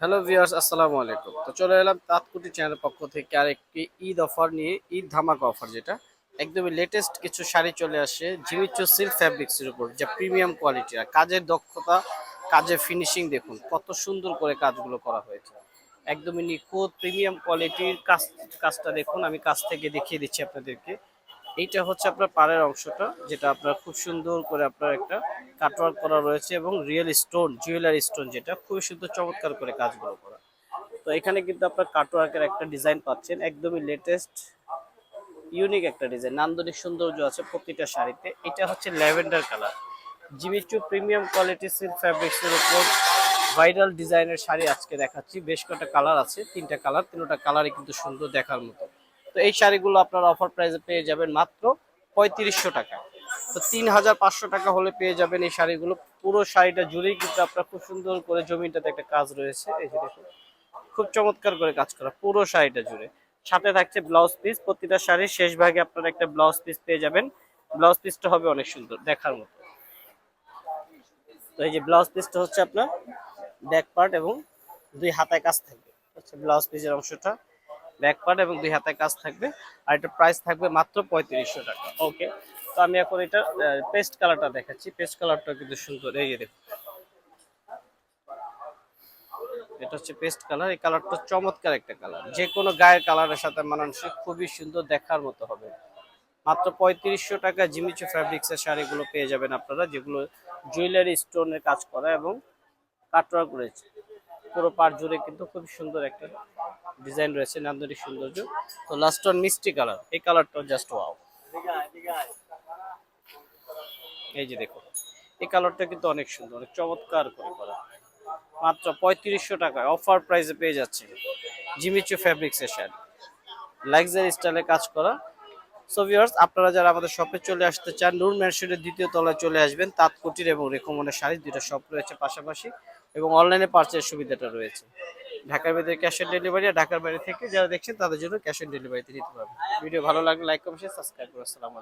Hello viewers আসসালামু আলাইকুম। তো চলে এলাম তাঁতকুটি চ্যানেলের পক্ষ থেকে আরেকটি ঈদ অফার নিয়ে, ঈদ ধামাকা অফার যেটা। একদমই লেটেস্ট কিছু শাড়ি চলে আসে জিমিচু সিল্ক ফ্যাব্রিক্সের উপর, যা প্রিমিয়াম কোয়ালিটি আর কাজের দক্ষতা, কাজের ফিনিশিং দেখুন, কত সুন্দর করে কাজগুলো করা হয়েছে। একদমই নিখুঁত প্রিমিয়াম কোয়ালিটির কাজ, কাজটা দেখুন, আমি কাছ থেকে দেখিয়ে দিচ্ছি আপনাদেরকে। এইটা হচ্ছে আপনার পাড়ের অংশটা, যেটা আপনার খুব সুন্দর করে আপনার একটা কাটওয়ার্ক করা রয়েছে এবং রিয়েল স্টোন জুয়েলারি স্টোন যেটা, খুবই সুন্দর চমৎকার করে কাজগুলো করা। তো এখানে কিন্তু আপনার কাটওয়ার্কের একটা ডিজাইন পাচ্ছেন, একদমই লেটেস্ট ইউনিক একটা ডিজাইন নান্দনিক সৌন্দর্য আছে প্রতিটা শাড়িতে। এটা হচ্ছে lavender colour. Jimmy Choo premium quality silk ফ্যাব্রিক্সের উপর ভাইরাল ডিজাইনের শাড়ি আজকে দেখাচ্ছি। বেশ কটা কালার আছে, তিনটা কালার তিনটা কালারই কিন্তু সুন্দর দেখার মতো। তো এই শাড়িগুলো আপনারা অফার প্রাইসে পেয়ে যাবেন মাত্র পঁয়ত্রিশশো টাকা। তো তিন হাজার পাঁচশো টাকা হলে পেয়ে যাবেন এই শাড়িগুলো। পুরো শাড়িটা জুড়েই কিন্তু আপনার খুব সুন্দর করে জমিটাতে একটা কাজ রয়েছে। এই যে দেখুন, খুব চমৎকার করে কাজ করা পুরো শাড়িটা জুড়ে। সাথে থাকছে ব্লাউজ পিস প্রতিটা শাড়ির শেষ ভাগে আপনারা একটা ব্লাউজ পিস পেয়ে যাবেন। ব্লাউজ পিসটা হবে অনেক সুন্দর, দেখার মতো। তো এই যে ব্লাউজ পিসটা হচ্ছে আপনার ব্যাক পার্ট এবং দুই হাতায় কাজ থাকবে। হচ্ছে ব্লাউজ পিসের অংশটা। ব্যাক পার্ট এবং দুই হাতে কাজ থাকবে। আর এটা প্রাইস থাকবে মাত্র পঁয়ত্রিশশো টাকা। ওকে তো আমি এখন এটা পেস্ট কালারটা দেখাচ্ছি। পেস্ট কালারটা কিন্তু সুন্দর, এই দেখুন। এটা হচ্ছে পেস্ট কালার এই কালারটা চমৎকার একটা কালার যে কোনো গায়ের কালারের সাথে মানানসই, খুবই সুন্দর দেখার মতো হবে। মাত্র পঁয়ত্রিশশো টাকা জিমিচু ফ্যাব্রিক্সের শাড়িগুলো পেয়ে যাবেন আপনারা, যেগুলো জুয়েলারি স্টোনের কাজ করা এবং কাটওয়ার্ক করেছে পুরো পাট জুড়ে কিন্তু খুব সুন্দর একটা ডিজাইন রয়েছে, নান্দনিক সৌন্দর্য। তো লাস্ট ওয়ান মিষ্টি কালার, এই কালারটাও জাস্ট ওয়াও এই যে দেখো এই কালারটা কিন্তু অনেক সুন্দর, অনেক চমৎকার করে করা। মাত্র পঁয়ত্রিশশো টাকায় অফার প্রাইসে পেয়ে যাচ্ছে জিমিচু ফ্যাব্রিক্সের শাড়ি। লাক্সারি স্টাইলে কাজ করা। সো ভিউয়ার্স আপনারা যারা আমাদের শপে চলে আসতে চান নূর ম্যানশনের দ্বিতীয় তলায় চলে আসবেন, তাঁতকুটির এবং রেকমনের শাড়ি দুটো শপ রয়েছে পাশাপাশি এবং অনলাইনে পার্চের সুবিধাটা রয়েছে। ঢাকার ভিতরে ক্যাশ অন ডেলিভারি আর ঢাকার বাইরে থেকে যারা দেখছেন তাদের জন্য ক্যাশ অন ডেলিভারিতে নিতে পারবেন। ভিডিও ভালো লাগলে লাইক কমেন্ট সাবস্ক্রাইব করে। আসসালামু